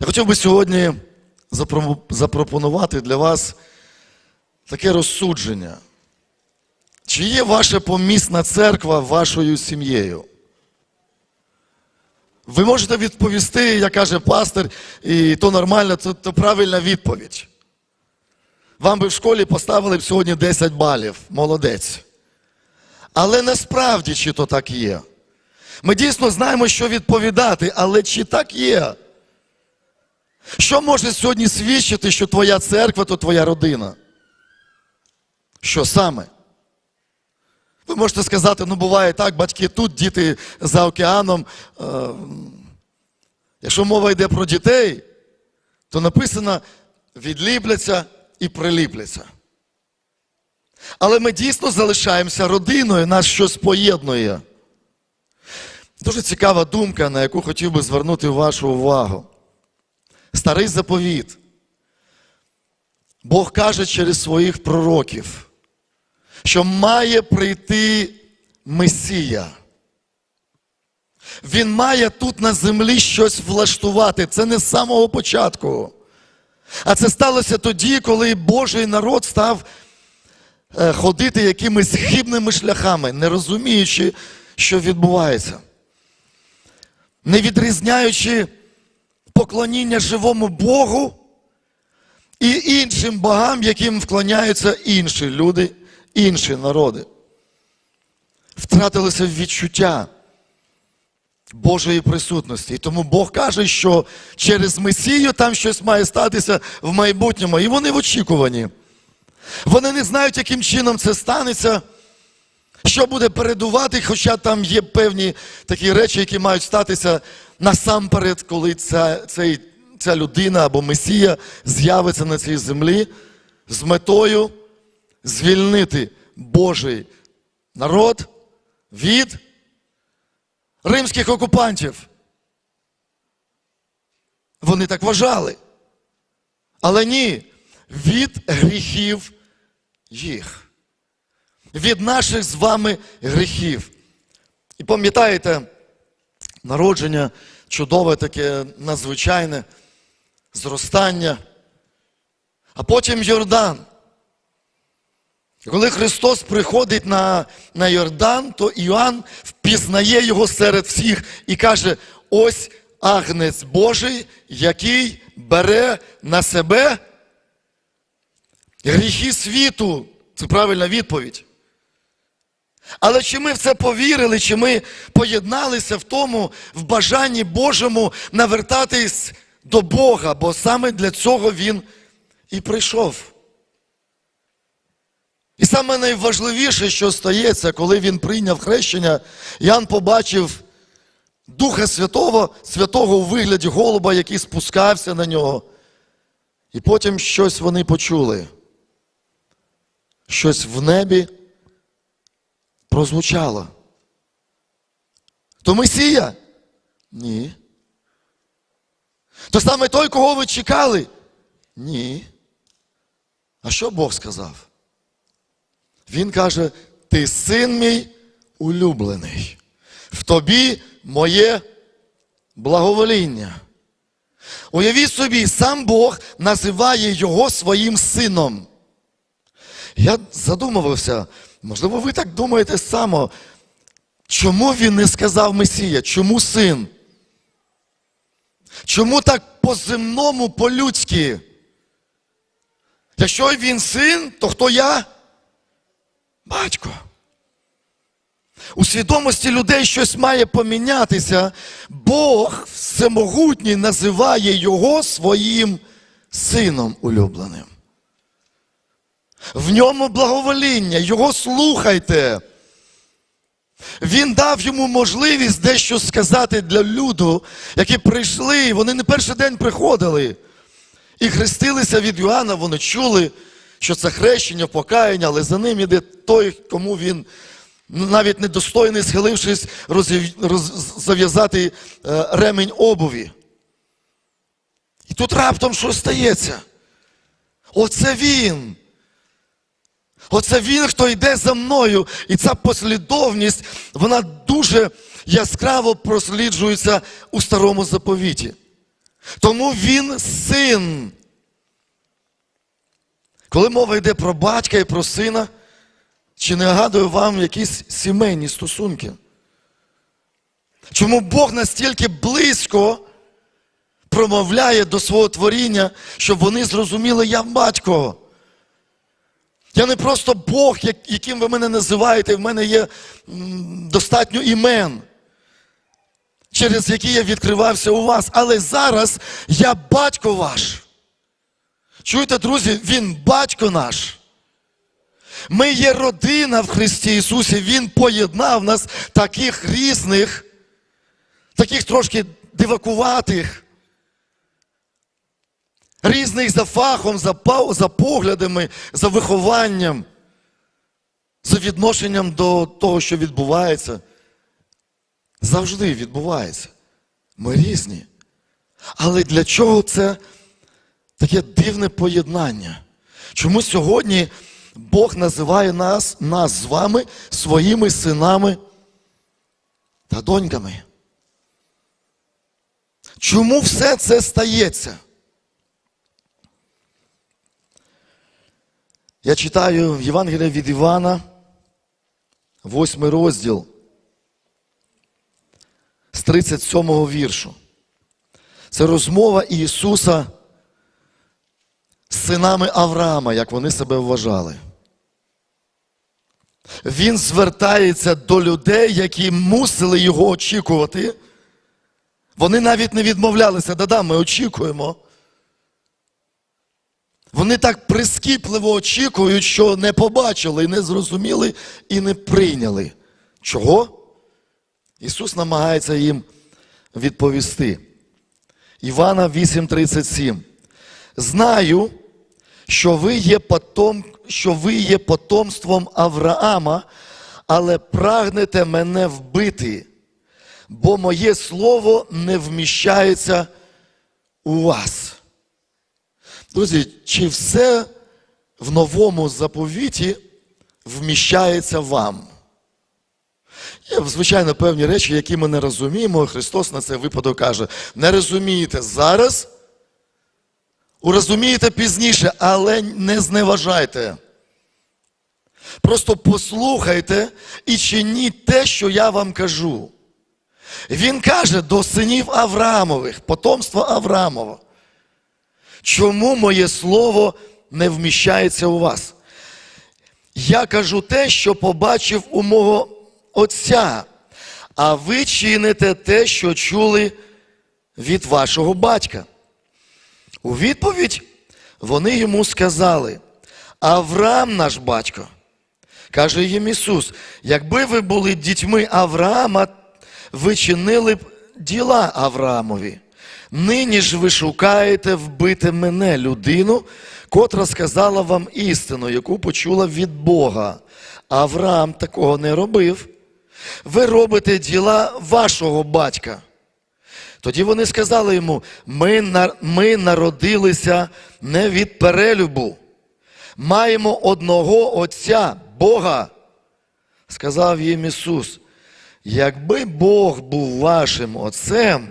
Я хотів би сьогодні запропонувати для вас таке розсудження. Чи є ваша помісна церква вашою сім'єю? Ви можете відповісти, як каже пастор, і то нормально, це то правильна відповідь. Вам би в школі поставили б сьогодні 10 балів. Молодець. Але насправді чи то так є? Ми дійсно знаємо, що відповідати, але чи так є? Що може сьогодні свідчити, що твоя церква то твоя родина? Що саме? Ви можете сказати, ну буває так, батьки тут, діти за океаном. Е, якщо мова йде про дітей, то написано відліпляться і приліпляться. Але ми дійсно залишаємося родиною, нас щось поєднує. Дуже цікава думка, на яку хотів би звернути вашу увагу. Старий заповіт. Бог каже через своїх пророків, що має прийти Месія. Він має тут на землі щось влаштувати. Це не з самого початку. А це сталося тоді, коли Божий народ став е, ходити якимись хибними шляхами, не розуміючи, що відбувається. Не відрізняючи поклоніння живому Богу і іншим богам, яким вклоняються інші люди, інші народи. Втратилося відчуття Божої присутності. І тому Бог каже, що через Месію там щось має статися в майбутньому. І вони в очікуванні. Вони не знають, яким чином це станеться, що буде передувати, хоча там є певні такі речі, які мають статися насамперед, коли ця, цей, ця людина або Месія з'явиться на цій землі з метою звільнити Божий народ від римських окупантів. Вони так вважали. Але ні, від гріхів їх. Від наших з вами гріхів. І пам'ятаєте, народження чудове таке надзвичайне, зростання. А потім Йордан. Коли Христос приходить на, на Йордан, то Іоанн впізнає його серед всіх і каже: ось агнець Божий, який бере на себе гріхи світу. Це правильна відповідь. Але чи ми в це повірили, чи ми поєдналися в тому, в бажанні Божому навертатись до Бога, бо саме для цього Він і прийшов. І саме найважливіше, що стається, коли він прийняв хрещення, Ян побачив Духа Святого, Святого у вигляді голуба, який спускався на нього. І потім щось вони почули. Щось в небі прозвучало. То Месія? Ні. То саме той, кого ви чекали? Ні. А що Бог сказав? Він каже: ти син мій улюблений, в тобі моє благовоління. Уявіть собі, сам Бог називає його своїм сином. Я задумувався, можливо, ви так думаєте само, чому він не сказав Месія? Чому син? Чому так по-земному, по-людськи? Якщо він син, то хто я? Батько. У свідомості людей щось має помінятися. Бог всемогутній називає його своїм сином улюбленим. В ньому благовоління, його слухайте. Він дав йому можливість дещо сказати для люду, які прийшли, вони не перший день приходили і хрестилися від Йоанна, вони чули, що це хрещення, покаяння, але за ним іде той, кому він навіть недостойний, схилившись, зав'язати е, ремень обуві. І тут раптом що стається? Оце він. Оце він, хто йде за мною. І ця послідовність, вона дуже яскраво просліджується у старому заповіті. Тому він син. Коли мова йде про батька і про сина, чи не нагадує вам якісь сімейні стосунки? Чому Бог настільки близько промовляє до свого творіння, щоб вони зрозуміли, я батько. Я не просто Бог, яким ви мене називаєте, в мене є достатньо імен, через які я відкривався у вас. Але зараз я батько ваш. Чуєте, друзі, Він батько наш. Ми є родина в Христі Ісусі. Він поєднав нас таких різних, таких трошки дивакуватих, різних за фахом, за, за поглядами, за вихованням, за відношенням до того, що відбувається. Завжди відбувається. Ми різні. Але для чого це таке дивне поєднання? Чому сьогодні Бог називає нас, нас з вами своїми синами та доньками? Чому все це стається? Я читаю в Євангелії від Івана, восьмий розділ з 37 віршу. Це розмова Ісуса з синами Авраама, як вони себе вважали. Він звертається до людей, які мусили його очікувати. Вони навіть не відмовлялися, да-да, ми очікуємо. Вони так прискіпливо очікують, що не побачили, не зрозуміли і не прийняли. Чого? Ісус намагається їм відповісти. Івана 8:37. Знаю, що ви є потом, що ви є потомством Авраама, але прагнете мене вбити, бо моє слово не вміщається у вас. Друзі, чи все в новому заповіті вміщається вам? Є, звичайно, певні речі, які ми не розуміємо. Христос на цей випадок каже: не розумієте зараз, урозумієте пізніше, але не зневажайте. Просто послухайте і чиніть те, що я вам кажу. Він каже до синів Авраамових, потомства Авраамова. Чому моє слово не вміщається у вас? Я кажу те, що побачив у мого Отця, а ви чините те, що чули від вашого батька. У відповідь вони йому сказали: Авраам наш батько. Каже їм Ісус, якби ви були дітьми Авраама, ви чинили б діла Авраамові. Нині ж ви шукаєте вбити мене, людину, котра сказала вам істину, яку почула від Бога. Авраам такого не робив. Ви робите діла вашого батька. Тоді вони сказали йому: ми, на- ми народилися не від перелюбу, маємо одного Отця, Бога. Сказав їм Ісус, якби Бог був вашим Отцем,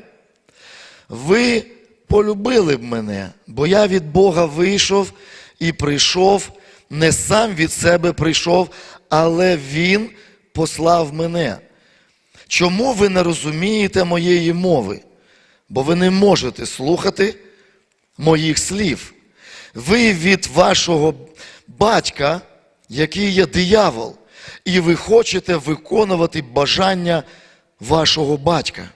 ви полюбили б мене, бо я від Бога вийшов і прийшов, не сам від себе прийшов, але Він послав мене. Чому ви не розумієте моєї мови? Бо ви не можете слухати моїх слів. Ви від вашого батька, який є диявол, і ви хочете виконувати бажання вашого батька.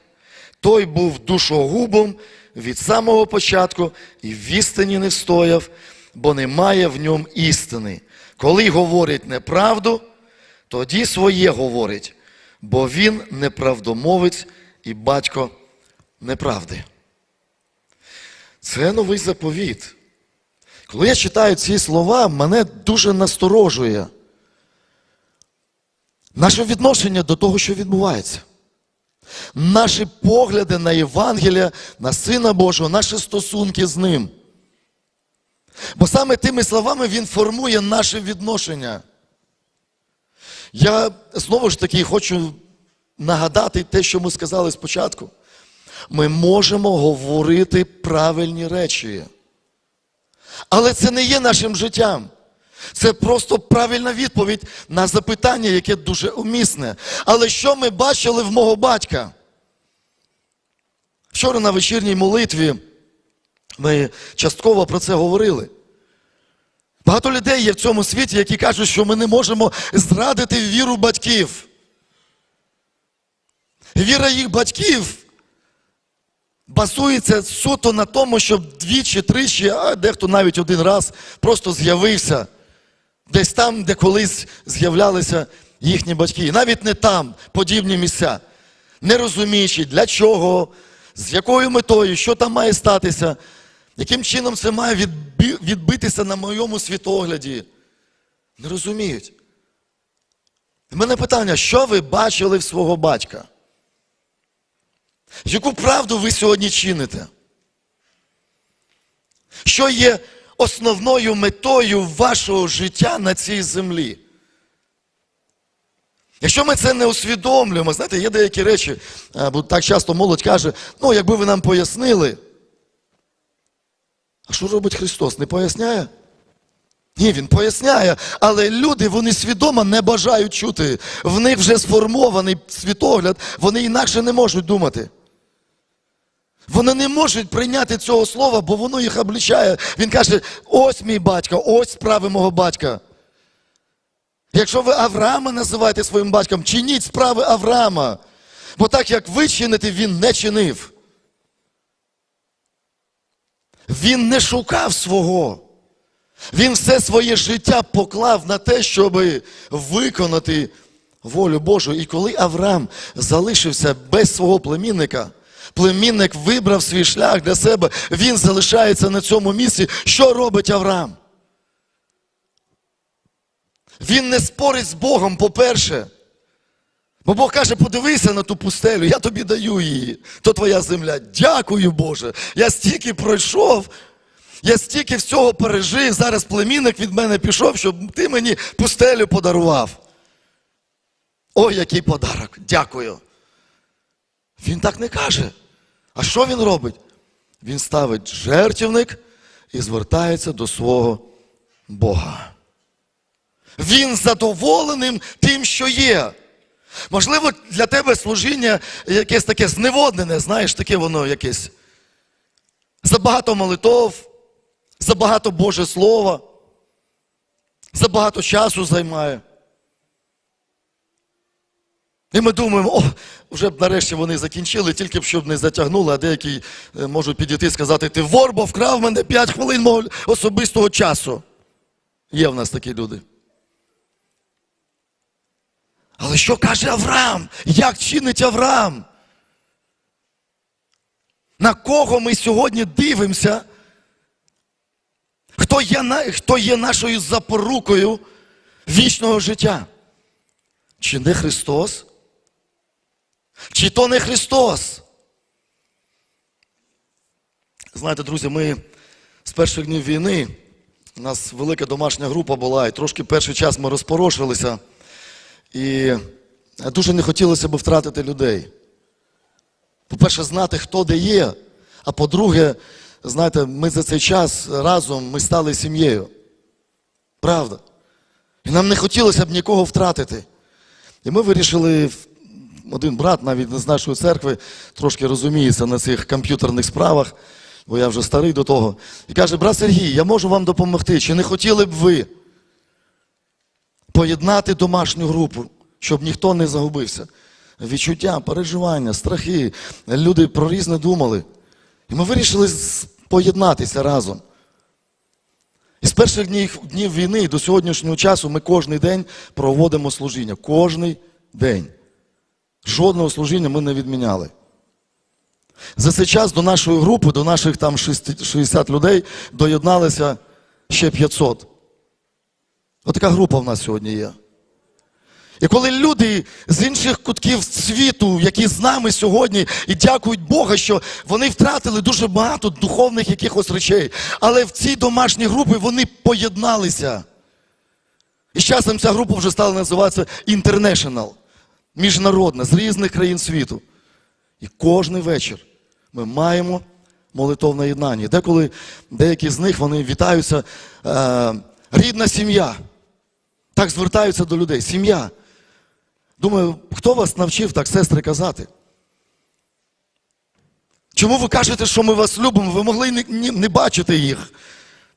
Той був душогубом від самого початку і в істині не встояв, бо немає в ньому істини. Коли говорить неправду, тоді своє говорить, бо він неправдомовець і батько неправди. Це новий заповіт. Коли я читаю ці слова, мене дуже насторожує наше відношення до того, що відбувається. Наші погляди на Євангелія, на Сина Божого, наші стосунки з Ним. Бо саме тими словами Він формує наше відношення. Я знову ж таки хочу нагадати те, що ми сказали спочатку. Ми можемо говорити правильні речі. Але це не є нашим життям. Це просто правильна відповідь на запитання, яке дуже умісне. Але що ми бачили в мого батька? Вчора на вечірній молитві ми частково про це говорили. Багато людей є в цьому світі, які кажуть, що ми не можемо зрадити віру батьків. Віра їх батьків базується суто на тому, щоб двічі, тричі, а дехто навіть один раз просто з'явився десь там, де колись з'являлися їхні батьки. І навіть не там подібні місця, не розуміючи, для чого, з якою метою, що там має статися, яким чином це має відбитися на моєму світогляді. Не розуміють. У мене питання, що ви бачили в свого батька? Яку правду ви сьогодні чините? Що є основною метою вашого життя на цій землі? Якщо ми це не усвідомлюємо, знаєте, є деякі речі, е, бо так часто молодь каже, ну, якби ви нам пояснили. А що робить Христос? Не поясняє? Ні, Він поясняє, але люди вони свідомо не бажають чути. В них вже сформований світогляд, вони інакше не можуть думати. Вони не можуть прийняти цього слова, бо воно їх облічає. Він каже: ось мій батько, ось справи мого батька. Якщо ви Авраама називаєте своїм батьком, чиніть справи Авраама. Бо так як ви чините, він не чинив. Він не шукав свого. Він все своє життя поклав на те, щоб виконати волю Божу. І коли Авраам залишився без свого племінника, племінник вибрав свій шлях для себе, він залишається на цьому місці. Що робить Авраам? Він не спорить з Богом, по-перше. Бо Бог каже, подивися на ту пустелю, я тобі даю її. То твоя земля. Дякую, Боже. Я стільки пройшов, я стільки всього пережив. Зараз племінник від мене пішов, щоб ти мені пустелю подарував. Ой, який подарок! Дякую. Він так не каже. А що він робить? Він ставить жертівник і звертається до свого Бога. Він задоволеним тим, що є. Можливо, для тебе служіння якесь таке зневоднене, знаєш, таке воно якесь. Забагато молитов, забагато Боже Слова, забагато часу займає. І ми думаємо, о, вже б нарешті вони закінчили, тільки б щоб не затягнули, а деякі е, можуть підійти і сказати, ти вор, бо вкрав мене 5 хвилин мого особистого часу. Є в нас такі люди. Але що каже Авраам? Як чинить Авраам? На кого ми сьогодні дивимося? Хто є, хто є нашою запорукою вічного життя? Чи не Христос? Чи то не Христос? Знаєте, друзі, ми з перших днів війни, у нас велика домашня група була, і трошки перший час ми розпорошилися. І дуже не хотілося б втратити людей. По-перше, знати, хто де є. А по-друге, знаєте, ми за цей час разом ми стали сім'єю. Правда. І нам не хотілося б нікого втратити. І ми вирішили, один брат навіть з нашої церкви, трошки розуміється на цих комп'ютерних справах, бо я вже старий до того. І каже, брат Сергій, я можу вам допомогти. Чи не хотіли б ви поєднати домашню групу, щоб ніхто не загубився? Відчуття, переживання, страхи. Люди про різне думали. І ми вирішили поєднатися разом. І з перших днів, днів війни до сьогоднішнього часу ми кожен день проводимо служіння. Кожний день. Жодного служіння ми не відміняли. За цей час до нашої групи, до наших там 60 людей доєдналися ще 500. Отака група в нас сьогодні є. І коли люди з інших кутків світу, які з нами сьогодні, і дякують Бога, що вони втратили дуже багато духовних якихось речей. Але в цій домашній групі вони поєдналися. І з часом ця група вже стала називатися International, міжнародна, з різних країн світу. І кожен вечір Ми маємо молитовне єднання. Деколи деякі з них вони вітаються е, рідна сім'я. Так звертаються до людей. Сім'я. Думаю, хто вас навчив так сестри казати? Чому ви кажете, що ми вас любимо? Ви могли не, не, не бачити їх.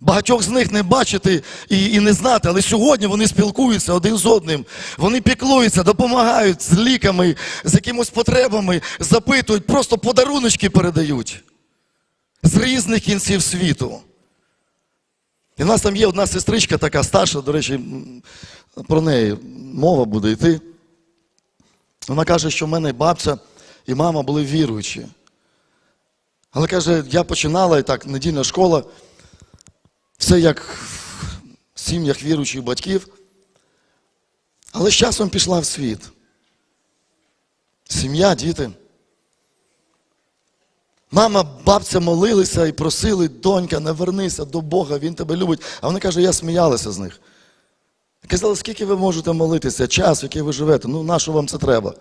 Багатьох з них не бачити і, і не знати, але сьогодні вони спілкуються один з одним. Вони піклуються, допомагають з ліками, з якимось потребами, запитують, просто подаруночки передають з різних кінців світу. І в нас там є одна сестричка, така старша, до речі, про неї мова буде йти. Вона каже, що в мене бабця і мама були віруючі. Але каже, я починала і так, недільна школа, все як в сім'ях віруючих батьків. Але з часом пішла в світ. Сім'я, діти. Мама, бабця молилися і просили, донька, не вернися до Бога, Він тебе любить. А вони каже, я сміялася з них. Казали, скільки ви можете молитися, час, в який ви живете, ну на що вам це треба?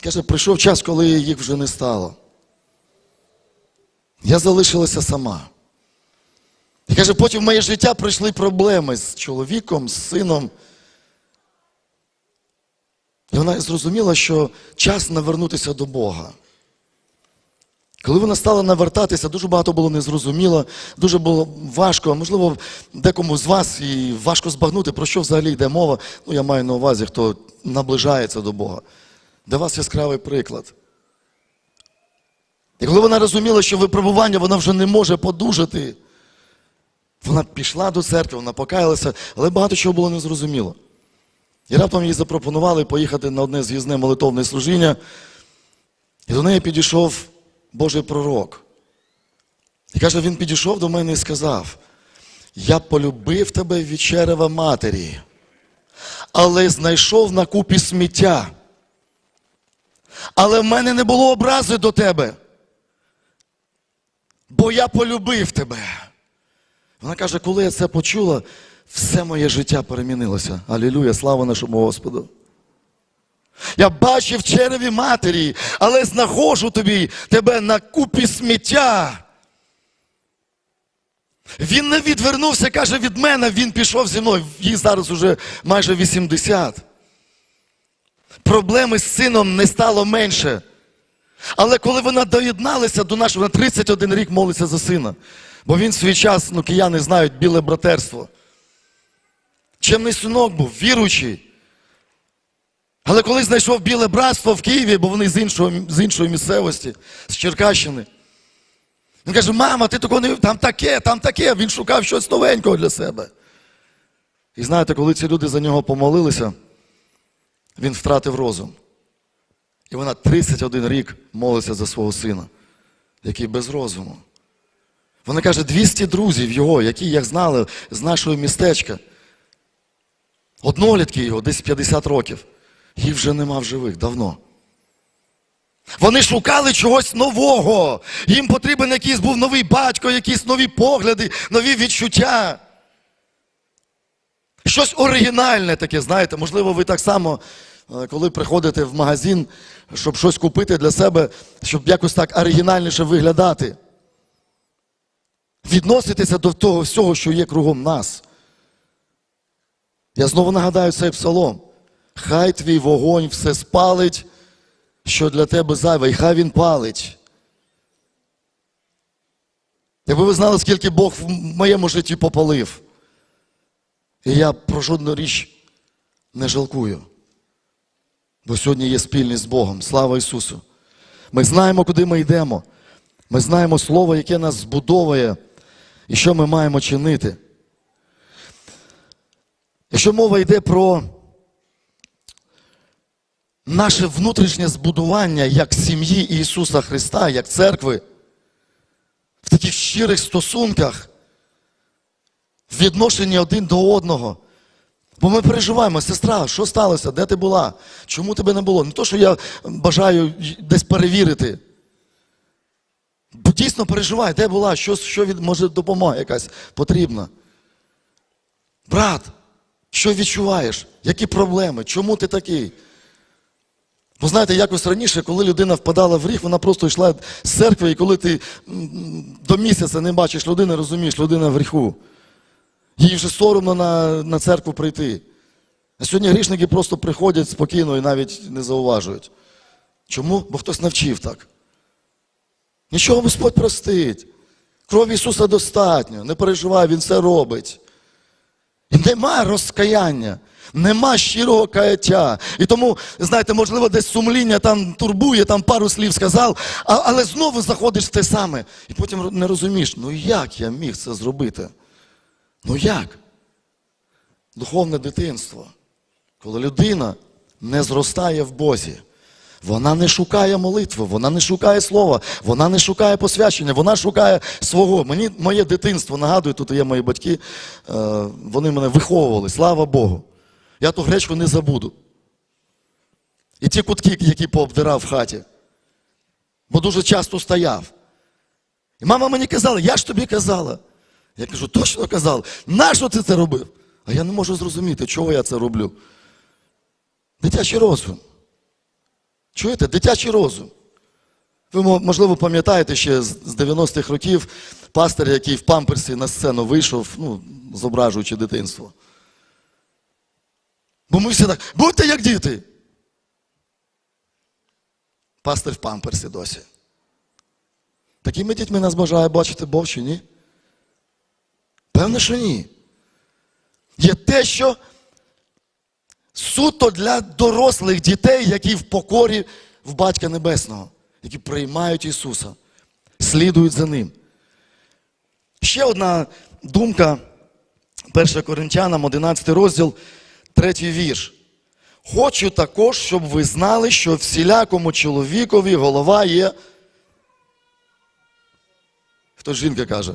Каже, прийшов час, коли їх вже не стало. Я залишилася сама. І каже, потім в моє життя прийшли проблеми з чоловіком, з сином. І вона зрозуміла, що час навернутися до Бога. Коли вона стала навертатися, дуже багато було незрозуміло, дуже було важко, а можливо, декому з вас і важко збагнути, про що взагалі йде мова. Ну, я маю на увазі, хто наближається до Бога. Для вас яскравий приклад. І коли вона розуміла, що випробування вона вже не може подужати, вона пішла до церкви, вона покаялася, але багато чого було незрозуміло. І раптом їй запропонували поїхати на одне з'їзне молитовне служіння. І до неї підійшов Божий пророк. І каже, він підійшов до мене і сказав: Я полюбив тебе від матері, але знайшов на купі сміття. Але в мене не було образи до тебе. Бо я полюбив тебе. Вона каже, коли я це почула, все моє життя перемінилося. Алілуя, слава нашому Господу. Я бачив в череві матері, але знаходжу тобі тебе на купі сміття. Він не відвернувся, каже, від мене, він пішов зі мною. Їй зараз уже майже 80. Проблеми з сином не стало менше. Але коли вона доєдналася до нашого, на 31 рік молиться за сина. Бо він свій час, ну кияни знають, біле братерство. Чемний синок був, віруючий. Але коли знайшов біле братство в Києві, бо вони з, іншого, з іншої місцевості, з Черкащини. Він каже, мама, ти такого не там таке, там таке. Він шукав щось новенького для себе. І знаєте, коли ці люди за нього помолилися, він втратив розум. І вона 31 рік молиться за свого сина, який без розуму. Вона каже, 200 друзів його, які, як знали, з нашого містечка. Однолітки його, десь 50 років. Їх вже нема в живих давно. Вони шукали чогось нового. Їм потрібен якийсь був новий батько, якісь нові погляди, нові відчуття. Щось оригінальне таке, знаєте, можливо, ви так само, коли приходите в магазин, щоб щось купити для себе, щоб якось так оригінальніше виглядати. Відноситися до того всього, що є кругом нас. Я знову нагадаю цей псалом. Хай твій вогонь все спалить, що для тебе зайве, і хай він палить. Якби ви знали, скільки Бог в моєму житті попалив. І я про жодну річ не жалкую. Бо сьогодні є спільність з Богом. Слава Ісусу! Ми знаємо, куди ми йдемо. Ми знаємо Слово, яке нас збудовує, і що ми маємо чинити. Якщо мова йде про наше внутрішнє збудування як сім'ї Ісуса Христа, як церкви, в таких щирих стосунках, в відношенні один до одного. Бо ми переживаємо, сестра, що сталося? Де ти була? Чому тебе не було? Не то, що я бажаю десь перевірити. Бо дійсно переживай, де була, що, що від, може допомога якась потрібна. Брат, що відчуваєш? Які проблеми? Чому ти такий? Бо знаєте, якось раніше, коли людина впадала в гріх, вона просто йшла з церкви, і коли ти до місяця не бачиш людини, розумієш, людина в гріху. Їй вже соромно на, на церкву прийти. А сьогодні грішники просто приходять спокійно і навіть не зауважують. Чому? Бо хтось навчив так. Нічого Господь простить. Крові Ісуса достатньо. Не переживай, Він все робить. І нема розкаяння, нема щирого каяття. І тому, знаєте, можливо, десь сумління там турбує, там пару слів сказав, але знову заходиш в те саме. І потім не розумієш, ну як я міг це зробити? Ну як? Духовне дитинство. Коли людина не зростає в Бозі, вона не шукає молитви, вона не шукає слова, вона не шукає посвячення, вона шукає свого. Мені моє дитинство нагадує, тут є мої батьки, е, вони мене виховували, слава Богу. Я ту гречку не забуду. І ті кутки, які пообдирав в хаті. Бо дуже часто стояв. І мама мені казала, я ж тобі казала. Я кажу, точно казав, нащо ти це робив? А я не можу зрозуміти, чого я це роблю. Дитячий розум. Чуєте? Дитячий розум. Ви, можливо, пам'ятаєте ще з з 90-х років пастир, який в памперсі на сцену вийшов, ну, зображуючи дитинство. Бо ми всі так, будьте як діти. Пастир в памперсі досі. Такими дітьми нас бажає бачити Бог чи ні? Певне, що ні. Є те, що суто для дорослих дітей, які в покорі в Батька Небесного, які приймають Ісуса, слідують за Ним. Ще одна думка 1 Коринтянам, 11 розділ, 3 вірш. Хочу також, щоб ви знали, що всілякому чоловікові голова є. Хто жінка каже?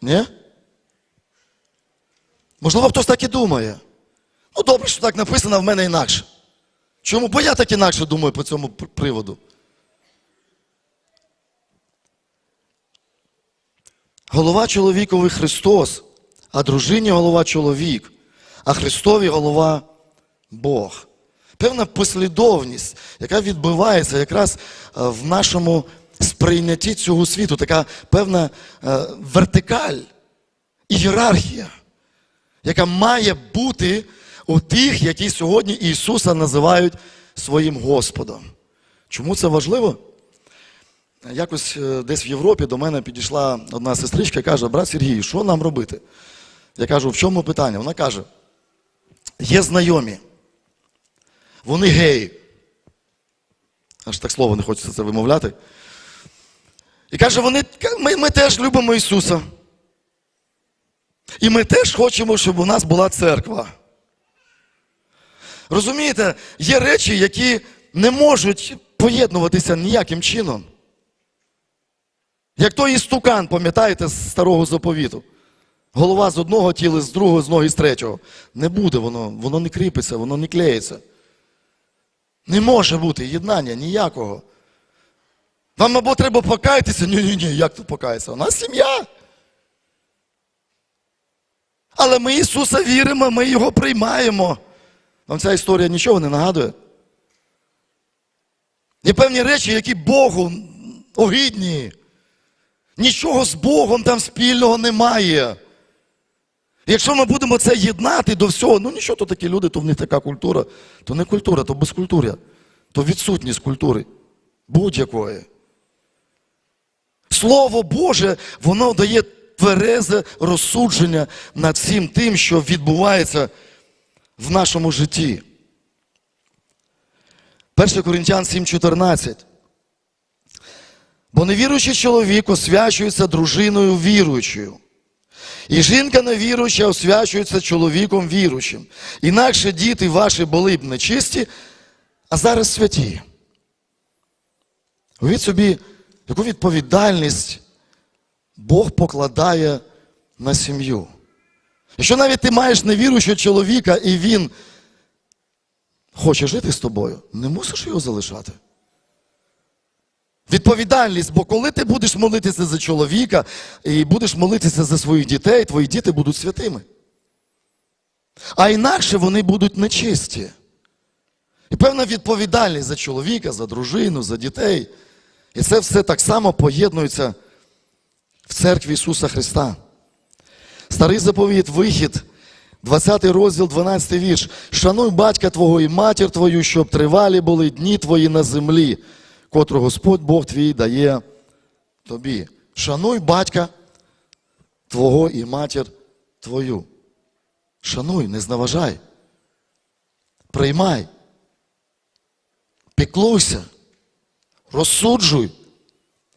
Ні? Можливо, хтось так і думає. Ну, добре, що так написано в мене інакше. Чому? Бо я так інакше думаю по цьому приводу. Голова чоловіковий Христос, а дружині голова чоловік, а Христові голова Бог. Певна послідовність, яка відбувається якраз е, в нашому сприйнятті цього світу, така певна е, вертикаль, ієрархія яка має бути у тих, які сьогодні Ісуса називають своїм Господом. Чому це важливо? Якось е, десь в Європі до мене підійшла одна сестричка і каже, брат Сергій, що нам робити? Я кажу, в чому питання? Вона каже, є знайомі, вони геї. Аж так слово не хочеться це вимовляти. І каже, вони, ми, ми теж любимо Ісуса. І ми теж хочемо, щоб у нас була церква. Розумієте, є речі, які не можуть поєднуватися ніяким чином. Як той істукан, пам'ятаєте, з старого заповіту. Голова з одного тіла, з другого, з ноги з третього. Не буде воно, воно не кріпиться, воно не клеїться. Не може бути єднання ніякого. Вам або треба покаятися, ні-ні-ні, як тут покаятися? У нас сім'я. Але ми Ісуса віримо, ми Його приймаємо. Вам ця історія нічого не нагадує? Є певні речі, які Богу огидні. Нічого з Богом там спільного немає. Якщо ми будемо це єднати до всього, ну нічого, то такі люди, то в них така культура, то не культура, то безкультуря, то відсутність культури будь-якої. Слово Боже, воно дає тверезе розсудження над всім тим, що відбувається в нашому житті. 1 Коринтян 7,14. Бо невіруючий чоловік освячується дружиною віруючою. І жінка невіруюча освячується чоловіком віруючим. Інакше діти ваші були б нечисті, а зараз святі. Уявіть собі, яку відповідальність Бог покладає на сім'ю. Якщо навіть ти маєш невіруючого чоловіка, і він хоче жити з тобою, не мусиш його залишати. Відповідальність, бо коли ти будеш молитися за чоловіка і будеш молитися за своїх дітей, твої діти будуть святими. А інакше вони будуть нечисті. І певна відповідальність за чоловіка, за дружину, за дітей. І це все так само поєднується в церкві Ісуса Христа. Старий заповіт, вихід, 20 розділ, 12 вірш. Шануй батька твого і матір твою, щоб тривалі були дні твої на землі, котру Господь Бог твій дає тобі. Шануй батька твого і матір твою. Шануй, не зневажай. Приймай. Піклуйся. Розсуджуй.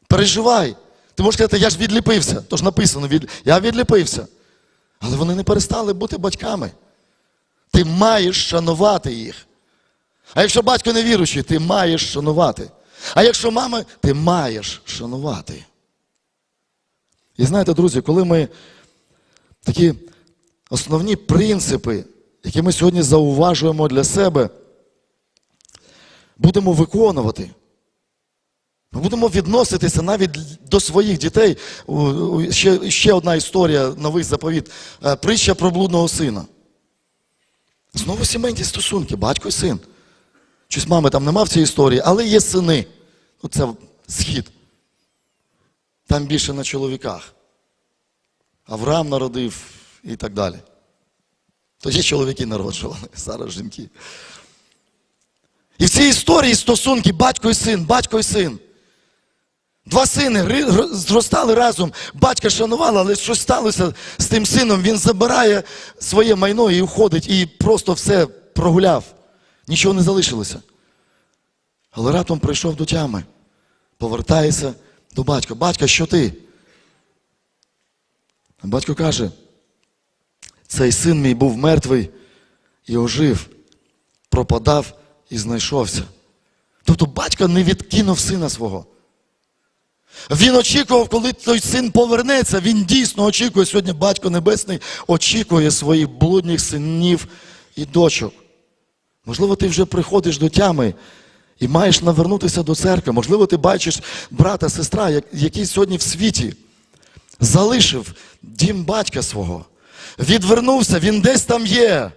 Переживай. Ти можеш сказати, я ж відліпився. Тож написано, від... я відліпився. Але вони не перестали бути батьками. Ти маєш шанувати їх. А якщо батько не віруючий, ти маєш шанувати. А якщо мама, ти маєш шанувати. І знаєте, друзі, коли ми такі основні принципи, які ми сьогодні зауважуємо для себе, будемо виконувати. Ми будемо відноситися навіть до своїх дітей. Ще, ще одна історія, новий заповіт. Е, Притча про блудного сина. Знову сімейні стосунки, батько і син. Щось мами там нема в цій історії, але є сини. Ну, це схід. Там більше на чоловіках. Авраам народив і так далі. Тоді чоловіки народжували, зараз жінки. І в цій історії стосунки батько і син, батько і син. Два сини зростали разом, батька шанували, але щось сталося з тим сином. Він забирає своє майно і уходить, і просто все прогуляв. Нічого не залишилося. Але раптом прийшов до тями, повертається до батька. Батька, що ти? Батько каже: цей син мій був мертвий і ожив, пропадав і знайшовся. Тобто батько не відкинув сина свого. Він очікував, коли той син повернеться. Він дійсно очікує. Сьогодні Батько Небесний очікує своїх блудних синів і дочок. Можливо, ти вже приходиш до тями і маєш навернутися до церкви. Можливо, ти бачиш брата, сестра, який сьогодні в світі залишив дім батька свого. Відвернувся, він десь там є.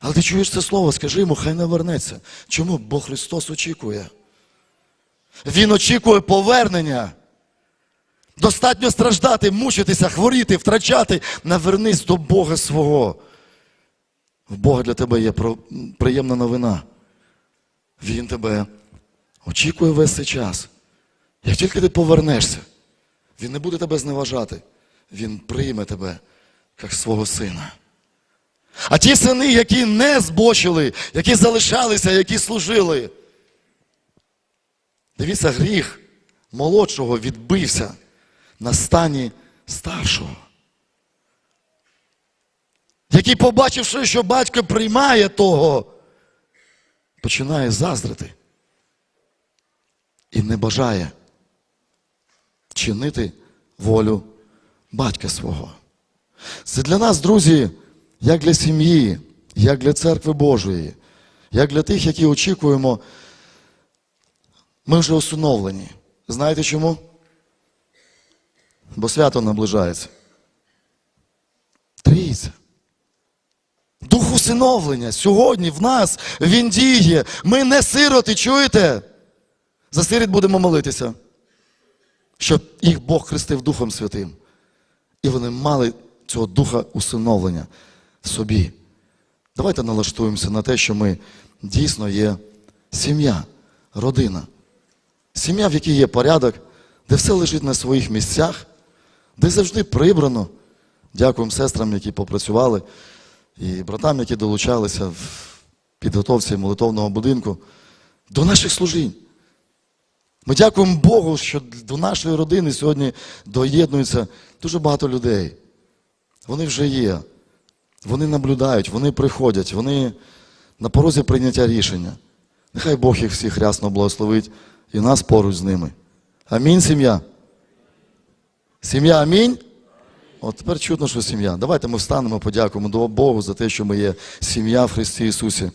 Але ти чуєш це слово, скажи йому, хай не вернеться. Чому? Бо Христос очікує. Він очікує повернення. Достатньо страждати, мучитися, хворіти, втрачати. Навернись до Бога свого. В Бога для тебе є приємна новина. Він тебе очікує весь цей час. Як тільки ти повернешся, він не буде тебе зневажати. Він прийме тебе як свого сина. А ті сини, які не збочили, які залишалися, які служили. Дивіться, гріх молодшого відбився на стані старшого. Який, побачивши, що батько приймає того, починає заздрити і не бажає чинити волю батька свого. Це для нас, друзі, як для сім'ї, як для церкви Божої, як для тих, які очікуємо ми вже усиновлені. Знаєте чому? Бо свято наближається. Трійця. Дух усиновлення сьогодні в нас він діє. Ми не сироти, чуєте? За сиріт будемо молитися, щоб їх Бог хрестив Духом Святим. І вони мали цього духа усиновлення в собі. Давайте налаштуємося на те, що ми дійсно є сім'я, родина. Сім'я, в якій є порядок, де все лежить на своїх місцях, де завжди прибрано. Дякуємо сестрам, які попрацювали, і братам, які долучалися в підготовці молитовного будинку, до наших служінь. Ми дякуємо Богу, що до нашої родини сьогодні доєднується дуже багато людей. Вони вже є. Вони наблюдають, вони приходять, вони на порозі прийняття рішення. Нехай Бог їх всіх рясно благословить і нас поруч з ними. Амінь, сім'я. Сім'я, амінь. От тепер чутно, що сім'я. Давайте ми встанемо, подякуємо до Богу за те, що ми є сім'я в Христі Ісусі.